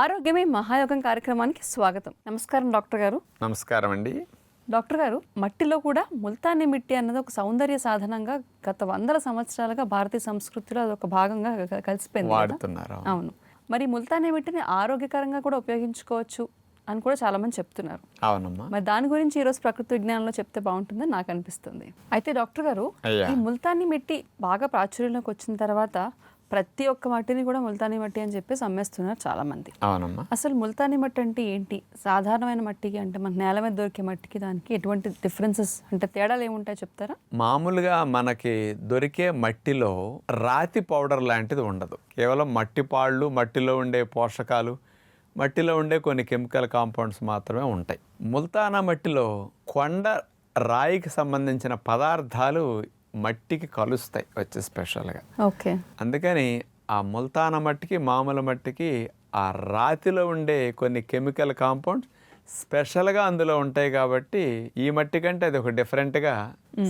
ఆరోగ్యమే మహాయోగం కార్యక్రమానికి స్వాగతం. నమస్కారం డాక్టర్ గారు. నమస్కారం అండి. డాక్టర్ గారు మట్టిలో కూడా ముల్తాని మిట్టి అన్నది ఒక సౌందర్య సాధనంగా గత వందల సంవత్సరాలుగా భారతీయ సంస్కృతిలో అది ఒక భాగంగా కలిసిపోయింది? వాడుతున్నారు అవును. మరి ముల్తాని మిట్టిని ఆరోగ్యకరంగా కూడా ఉపయోగించుకోవచ్చు అని కూడా చాలా మంది చెప్తున్నారు. అవునమ్మా. మరి దాని గురించి ఈరోజు ప్రకృతి విజ్ఞానంలో చెప్తే బాగుంటుందని నాకు అనిపిస్తుంది. అయితే డాక్టర్ గారు. ఈ ముల్తాని మిట్టి బాగా ప్రాచుర్యంలోకి వచ్చిన తర్వాత ప్రతి ఒక్క మట్టిని కూడా ముల్తాని మట్టి అని చెప్పేసి అమ్మేస్తున్నారు చాలా మంది అవునమ్మా. అసలు ముల్తాని మట్టి అంటే ఏంటి? సాధారణమైన మట్టికి అంటే మన నేల మీద దొరికే మట్టికి దానికి ఎటువంటి డిఫరెన్సెస్ అంటే తేడాలు ఏముంటాయో చెప్తారా? మామూలుగా మనకి దొరికే మట్టిలో రాతి పౌడర్ లాంటిది ఉండదు. కేవలం మట్టి పాళ్ళు మట్టిలో ఉండే పోషకాలు మట్టిలో ఉండే కొన్ని కెమికల్ కాంపౌండ్స్ మాత్రమే ఉంటాయి. ముల్తానా మట్టిలో కొండ రాయికి సంబంధించిన పదార్థాలు మట్టికి కలుస్తాయి వచ్చి స్పెషల్గా. ఓకే. అందుకని ఆ ముల్తాన మట్టికి మామూలు మట్టికి ఆ రాతిలో ఉండే కొన్ని కెమికల్ కాంపౌండ్స్ స్పెషల్గా అందులో ఉంటాయి కాబట్టి ఈ మట్టి కంటే అది ఒక డిఫరెంట్గా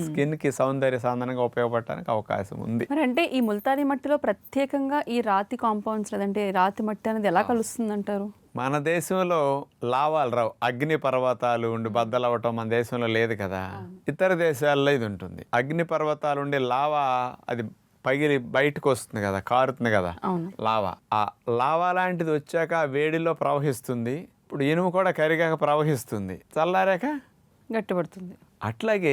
స్కిన్కి సౌందర్య సాధనంగా ఉపయోగపడటానికి అవకాశం ఉంది. మరి అంటే ఈ ముల్తాని మట్టిలో ప్రత్యేకంగా ఈ రాతి కాంపౌండ్స్ లేదంటే రాతి మట్టి అనేది ఎలా కలుస్తుంది అంటారు మన దేశంలో లావాలు రావు. అగ్ని పర్వతాలు ఉండి బద్దలవ్వటం మన దేశంలో లేదు కదా. ఇతర దేశాల్లో ఇది ఉంటుంది. అగ్ని పర్వతాలు ఉండే లావా అది పగిలి బయటకు వస్తుంది కదా కారుతుంది కదా లావా. ఆ లావా లాంటిది వచ్చాక వేడిలో ప్రవహిస్తుంది. ఇప్పుడు ఇనుము కూడా కరిగాక ప్రవహిస్తుంది. చల్లారాక గట్టిపడుతుంది. అట్లాగే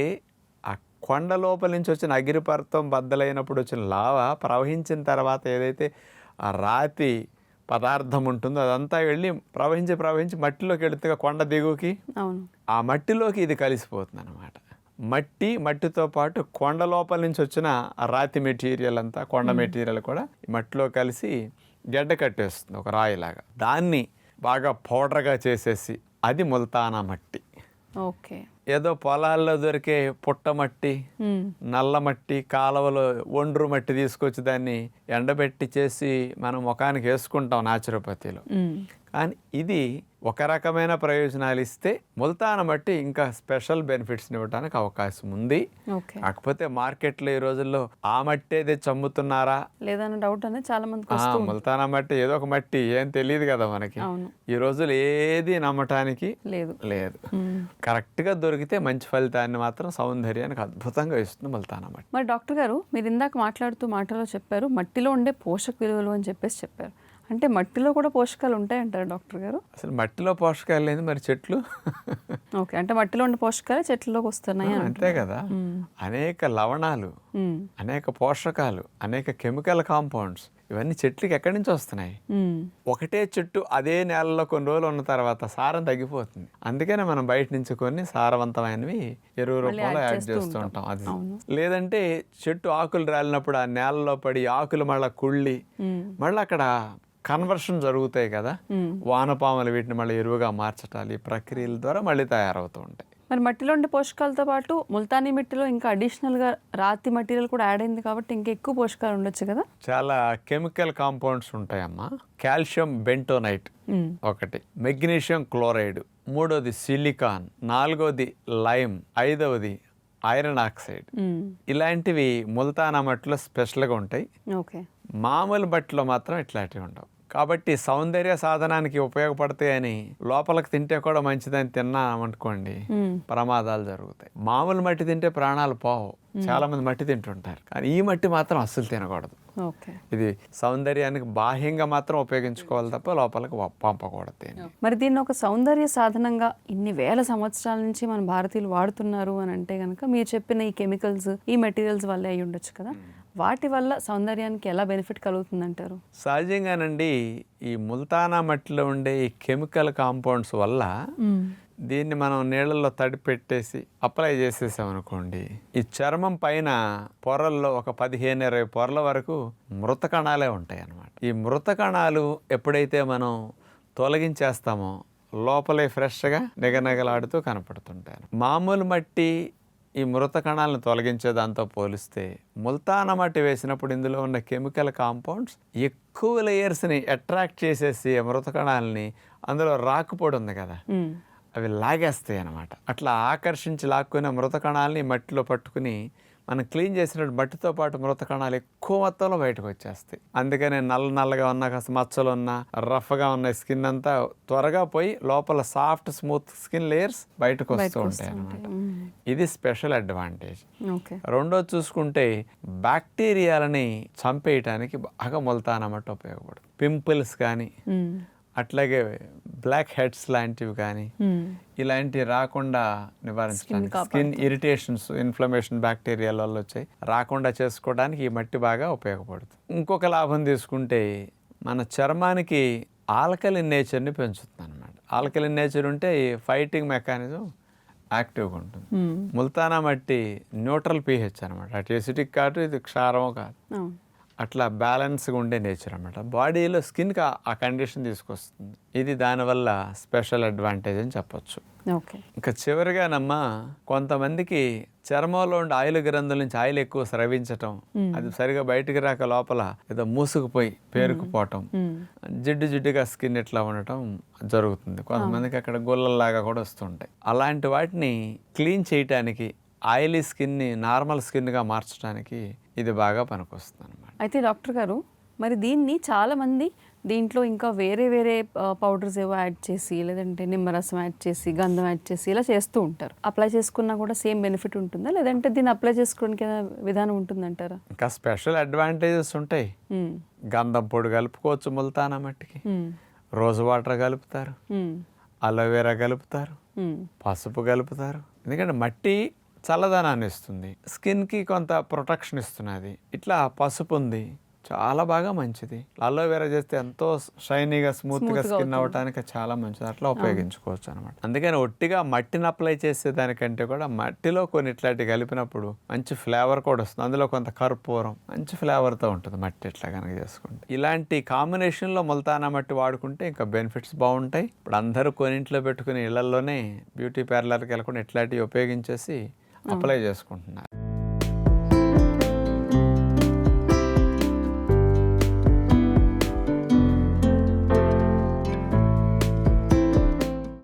ఆ కొండ లోపల నుంచి వచ్చిన అగ్నిపర్వతం బద్దలైనప్పుడు వచ్చిన లావా ప్రవహించిన తర్వాత ఏదైతే ఆ రాతి పదార్థం ఉంటుందో అదంతా వెళ్ళి ప్రవహించి ప్రవహించి మట్టిలోకి వెళుతుంది కొండ దిగుకి అవును. ఆ మట్టిలోకి ఇది కలిసిపోతుంది అనమాట మట్టి మట్టితో పాటు కొండ లోపల నుంచి వచ్చిన ఆ రాతి మెటీరియల్ అంతా కొండ మెటీరియల్ కూడా మట్టిలో కలిసి గడ్డ కట్టేస్తుంది ఒక రాయిలాగా. దాన్ని బాగా పౌడర్గా చేసేసి అది ముల్తానా మట్టి ఓకే ఏదో పొలాల్లో దొరికే పుట్టమట్టి మ్మ్. నల్ల మట్టి కాలువలో ఒండ్రు మట్టి తీసుకొచ్చి దాన్ని ఎండబెట్టి చేసి మనం ముఖానికి వేసుకుంటాం నాచురోపతిలో. కానీ ఇది ఒక రకమైన ప్రయోజనాలు ఇస్తే ముల్తాన మట్టి ఇంకా స్పెషల్ బెనిఫిట్స్ని ఇవ్వడానికి అవకాశం ఉంది. కాకపోతే మార్కెట్లో ఈ రోజుల్లో ఆ మట్టి అయితే చమ్ముతున్నారా లేదన్న డౌట్ అనేది చాలా వస్తుంది ముల్తానా మట్టి ఏదో ఒక మట్టి ఏం తెలియదు కదా మనకి. ఈ రోజులు ఏది నమ్మటానికి లేదు. లేదు. మ్మ్. కరెక్ట్గా దొరికితే మంచి ఫలితాన్ని మాత్రం సౌందర్యానికి అద్భుతంగా ఇస్తుంది ముల్తానా మట్టి. మరి డాక్టర్ గారు మీరు ఇందాక మాట్లాడుతూ మాటలో చెప్పారు మట్టిలో ఉండే పోషక విలువలు అని చెప్పేసి చెప్పారు. అంటే మట్టిలో కూడా పోషకాలు ఉంటాయంటారు డాక్టర్ గారు? అసలు మట్టిలో పోషకాలు లేదు మరి చెట్లు? ఓకే అంటే మట్టిలో ఉండే పోషకాలు చెట్లలోకి వస్తున్నాయి అంతే కదా. అనేక లవణాలు. అనేక పోషకాలు అనేక కెమికల్ కాంపౌండ్స్ ఇవన్నీ చెట్లకి ఎక్కడి నుంచి వస్తున్నాయి. ఒకటే చెట్టు అదే నేలలో కొన్ని రోజులు ఉన్న తర్వాత సారం తగ్గిపోతుంది. అందుకనే మనం బయట నుంచి కొన్ని సారవంతమైనవి ఎరువు రూపంలో యాడ్ చేస్తూ ఉంటాం. అది లేదంటే చెట్టు ఆకులు రాలినప్పుడు ఆ నేలలో పడి ఆకులు మళ్ళీ కుళ్ళి. మళ్ళీ అక్కడ కన్వర్షన్ జరుగుతాయి కదా. వానపాములు వీటిని మళ్ళీ ఎరువుగా మార్చటాలు ఈ ప్రక్రియల ద్వారా మళ్ళీ తయారవుతూ ఉంటాయి. మరి మట్టిలో ఉండే పోషకాలతో పాటు ముల్తానీ మట్టిలో ఇంకా అడిషనల్గా రాతి మెటీరియల్ కూడా యాడ్ అయింది కాబట్టి ఇంకా ఎక్కువ పోషకాలు ఉండొచ్చు కదా? చాలా కెమికల్ కాంపౌండ్స్ ఉంటాయమ్మా. Calcium bentonite. ఒకటి మెగ్నీషియం క్లోరైడ్ మూడోది సిలికాన్ నాలుగోది లైమ్ ఐదవది ఐరన్ ఆక్సైడ్. ఇలాంటివి ముల్తానా మట్టిలో స్పెషల్గా ఉంటాయి. ఓకే. మామూలు బట్టిలో మాత్రం ఇట్లాంటివి ఉండవు. కాబట్టి సౌందర్య సాధనానికి ఉపయోగపడతాయని లోపలికి తింటే కూడా మంచిదని తిన్నామనుకోండి. ప్రమాదాలు జరుగుతాయి. మామూలు మట్టి తింటే ప్రాణాలు పోవు. చాలా మంది మట్టి తింటుంటారు. కానీ ఈ మట్టి మాత్రం అస్సలు తినకూడదు. ఇది సౌందర్యానికి బాహ్యంగా మాత్రం ఉపయోగించుకోవాలి తప్ప లోపలికి పంపకూడదు. మరి దీన్ని ఒక సౌందర్య సాధనంగా ఇన్ని వేల సంవత్సరాల నుంచి మన భారతీయులు వాడుతున్నారు అని అంటే కనుక మీరు చెప్పిన ఈ కెమికల్స్ ఈ మెటీరియల్స్ వల్లే అయి ఉండొచ్చు కదా. వాటి వల్ల సౌందర్యానికి ఎలా బెనిఫిట్ కలుగుతుందంటారు? సహజంగానండి ఈ ముల్తానా మట్టిలో ఉండే ఈ కెమికల్ కాంపౌండ్స్ వల్ల దీన్ని మనం నీళ్ళల్లో తడిపెట్టేసి అప్లై చేసేసామనుకోండి ఈ చర్మం పైన పొరల్లో ఒక పదిహేను ఇరవై పొరల వరకు మృత కణాలే ఉంటాయి అన్నమాట ఈ మృత కణాలు ఎప్పుడైతే మనం తొలగించేస్తామో లోపలే ఫ్రెష్గా నిగనగలాడుతూ కనపడుతుంటాయి. మామూలు మట్టి ఈ మృత కణాలను తొలగించే దాంతో పోలిస్తే ముల్తాన మట్టి వేసినప్పుడు ఇందులో ఉన్న కెమికల్ కాంపౌండ్స్ ఎక్కువ లేయర్స్ని అట్రాక్ట్ చేసేసి మృత కణాలని అందులో రాకపోవడం ఉంది కదా. అవి లాగేస్తాయి అన్నమాట. అట్లా ఆకర్షించి లాక్కునే మృత కణాలని మట్టిలో పట్టుకుని మనం క్లీన్ చేసినట్టు మట్టితో పాటు మృత కణాలు ఎక్కువ మొత్తంలో బయటకు వచ్చేస్తాయి. అందుకనే నల్ల నల్లగా ఉన్న కాస్త మచ్చలు ఉన్న రఫ్గా ఉన్న స్కిన్ అంతా త్వరగా పోయి లోపల సాఫ్ట్ స్మూత్ స్కిన్ లేయర్స్ బయటకు వస్తూ ఉంటాయి అన్నమాట. ఇది స్పెషల్ అడ్వాంటేజ్. రెండోది చూసుకుంటే బ్యాక్టీరియాలని చంపేయటానికి బాగా మొలతానమాట ఉపయోగపడుతుంది. పింపుల్స్ కానీ అట్లాగే బ్లాక్ హెడ్స్ లాంటివి కానీ ఇలాంటివి రాకుండా నివారించడానికి స్కిన్ ఇరిటేషన్స్ ఇన్ఫ్లమేషన్ బ్యాక్టీరియాల వల్ల వచ్చాయి. రాకుండా చేసుకోవడానికి ఈ మట్టి బాగా ఉపయోగపడుతుంది. ఇంకొక లాభం తీసుకుంటే మన చర్మానికి ఆల్కలిన్ నేచర్ని పెంచుతుంది అనమాట ఆల్కలిన్ నేచర్ ఉంటే ఈ ఫైటింగ్ మెకానిజం యాక్టివ్గా ఉంటుంది. ముల్తానా మట్టి న్యూట్రల్ పీహెచ్ అనమాట అటు ఎసిటిక్ కాదు ఇది క్షారమో కాదు. అట్లా బ్యాలెన్స్గా ఉండే నేచర్ అనమాట బాడీలో స్కిన్కి ఆ కండిషన్ తీసుకొస్తుంది. ఇది దానివల్ల స్పెషల్ అడ్వాంటేజ్ అని చెప్పొచ్చు. ఓకే. ఇంకా చివరిగానమ్మా కొంతమందికి చర్మంలో ఉండే ఆయిల్ గ్రంథుల నుంచి ఆయిల్ ఎక్కువ స్రవించటం అది సరిగా బయటికి రాక లోపల ఏదో మూసుకుపోయి పేరుకుపోవటం జిడ్డు జిడ్డుగా స్కిన్ ఇట్లా ఉండటం జరుగుతుంది. కొంతమందికి అక్కడ గుల్లల్లాగా కూడా వస్తుంటాయి. అలాంటి వాటిని క్లీన్ చేయటానికి ఆయిలీ స్కిన్ని నార్మల్ స్కిన్గా మార్చడానికి ఇది బాగా పనికొస్తుంది అనమాట అయితే డాక్టర్ గారు మరి దీన్ని చాలా మంది దీంట్లో ఇంకా వేరే వేరే పౌడర్స్ ఏవో యాడ్ చేసి లేదంటే నిమ్మరసం యాడ్ చేసి గంధం యాడ్ చేసి ఇలా చేస్తూ ఉంటారు అప్లై చేసుకున్నా కూడా సేమ్ బెనిఫిట్ ఉంటుందా లేదంటే దీన్ని అప్లై చేసుకోవడానికి ఏదైనా విధానం ఉంటుందంటారా ఇంకా స్పెషల్ అడ్వాంటేజెస్ ఉంటాయి. గంధం పొడి కలుపుకోవచ్చు ముల్తానా మట్టికి. రోజు వాటర్ కలుపుతారు. అలోవెరా కలుపుతారు. పసుపు కలుపుతారు ఎందుకంటే మట్టి చల్లదనాన్ని ఇస్తుంది స్కిన్కి కొంత ప్రొటెక్షన్ ఇస్తున్నది. ఇట్లా పసుపు ఉంది. చాలా బాగా మంచిది. అలోవెరా చేస్తే ఎంతో షైనీగా స్మూత్గా స్కిన్ అవ్వడానికి చాలా మంచిది. అట్లా ఉపయోగించుకోవచ్చు అనమాట అందుకని ఒట్టిగా మట్టిని అప్లై చేసేదానికంటే కూడా మట్టిలో కొన్ని ఇట్లాంటివి కలిపినప్పుడు మంచి ఫ్లేవర్ కూడా వస్తుంది. అందులో కొంత కర్పూరం మంచి ఫ్లేవర్తో ఉంటుంది మట్టి ఇట్లా కనుక చేసుకుంటే. ఇలాంటి కాంబినేషన్లో ముల్తానా మట్టి వాడుకుంటే ఇంకా బెనిఫిట్స్ బాగుంటాయి. ఇప్పుడు అందరూ కొనింట్లో పెట్టుకుని ఇళ్ళలోనే బ్యూటీ పార్లర్కి వెళ్ళకుండా ఇట్లాంటివి ఉపయోగించేసి అప్లై చేసుకుంటున్నారు.